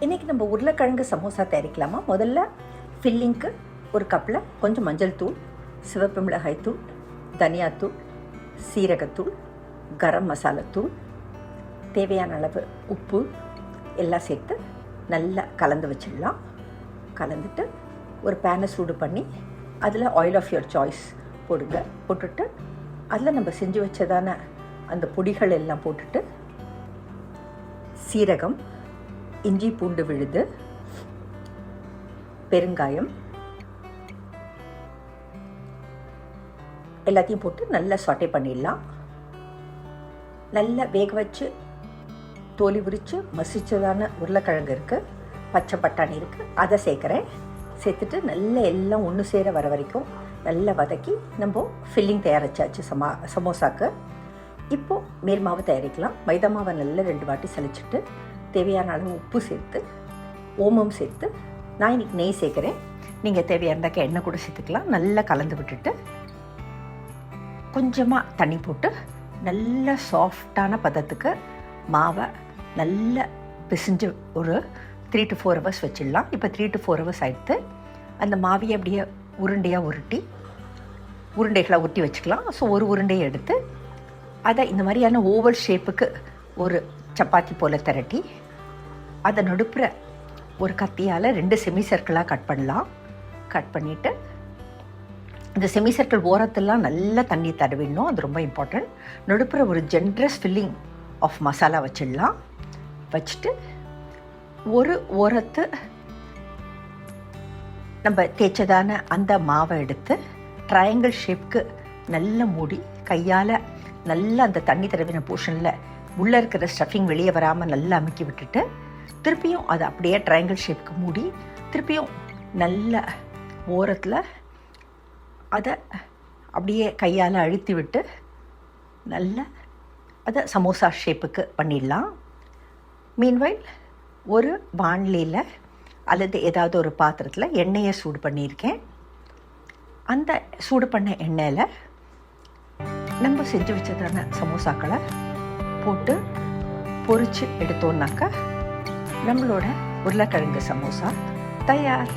இன்றைக்கி நம்ம உருளைக்கிழங்கு சமோசா தயாரிக்கலாமா? முதல்ல ஃபில்லிங்க்கு ஒரு கப்பில் கொஞ்சம் மஞ்சள் தூள் சிவப்பு மிளகாய் தூள் தனியாத்தூள் சீரகத்தூள் கரம் மசாலாத்தூள் தேவையான அளவு உப்பு எல்லாம் சேர்த்து நல்லா கலந்து வச்சிடலாம். கலந்துட்டு ஒரு பேனை சூடு பண்ணி அதில் ஆயில் ஆஃப் யுவர் சாய்ஸ் போடுங்க. போட்டுட்டு அதில் நம்ம செஞ்சு வச்சதான அந்த பொடிகள் எல்லாம் போட்டுட்டு சீரகம் இஞ்சி பூண்டு விழுது பெருங்காயம் எல்லாத்தையும் போட்டு நல்லா சாட்டே பண்ணிடலாம். நல்லா வேக வச்சு தோலி உரித்து மசிச்சதான உருளைக்கிழங்கு இருக்குது பச்சை பட்டாணி இருக்குது அதை சேர்க்குறேன். சேர்த்துட்டு நல்லா எல்லாம் ஒன்று சேர வர வரைக்கும் நல்லா வதக்கி நம்ம ஃபில்லிங் தயாரிச்சாச்சு சமா சமோசாக்கு. இப்போது மேல் மாவு தயாரிக்கலாம். மைதா மாவை நல்லா ரெண்டு வாட்டி சளிச்சிட்டு தேவையான அளவு உப்பு சேர்த்து ஓமம் சேர்த்து நான் இன்னைக்கு நெய் சேர்க்குறேன். நீங்கள் தேவையாக இருந்தாக்க எண்ணெய் கூட சேர்த்துக்கலாம். நல்லா கலந்து விட்டுட்டு கொஞ்சமாக தண்ணி போட்டு நல்ல சாஃப்டான பதத்துக்கு மாவை நல்ல பிசைஞ்சு ஒரு த்ரீ டு ஃபோர் ஹவர்ஸ் வச்சிடலாம். இப்போ த்ரீ டு ஃபோர் ஹவர்ஸ் ஆகிடுத்து அந்த மாவியை அப்படியே உருண்டையாக உருட்டி உருண்டைகளை உருட்டி வச்சுக்கலாம். ஸோ ஒரு உருண்டையை எடுத்து அதை இந்த மாதிரியான ஓவல் ஷேப்புக்கு ஒரு சப்பாத்தி போல் திரட்டி அதை நடுப்புற ஒரு கத்தியால் ரெண்டு செமி சர்க்கிளாக கட் பண்ணலாம். கட் பண்ணிவிட்டு இந்த செமி சர்க்கிள் ஓரத்தெல்லாம் நல்லா தண்ணி தடவிடணும். அது ரொம்ப இம்பார்ட்டன்ட் நடுப்புற ஒரு ஜென்ரஸ் ஃபில்லிங் ஆஃப் மசாலா வச்சிடலாம். வச்சுட்டு ஒரு ஓரத்து நம்ம தேய்ச்சதான அந்த மாவை எடுத்து ட்ரையாங்கிள் ஷேப்க்கு நல்லா மூடி கையால் நல்லா அந்த தண்ணி தடவின போர்ஷனில் உள்ளே இருக்கிற ஸ்டஃபிங் வெளியே வராமல் நல்லா அமுக்கி விட்டுட்டு திருப்பியும் அதை அப்படியே ட்ரையாங்கிள் ஷேப்புக்கு மூடி திருப்பியும் நல்ல ஓரத்தில் அதை அப்படியே கையால் அழுத்தி விட்டு நல்ல அதை சமோசா ஷேப்புக்கு பண்ணிடலாம். மீன்வைல் ஒரு வானிலையில் அல்லது ஏதாவது ஒரு பாத்திரத்தில் எண்ணெயை சூடு பண்ணியிருக்கேன். அந்த சூடு பண்ண எண்ணெயில் நம்ம செஞ்சு வச்சதான சமோசாக்களை போட்டு பொறிச்சு எடுத்தோன்னாக்கா நம்மளோட உருளைக்கிழங்கு சமோசா தயார்.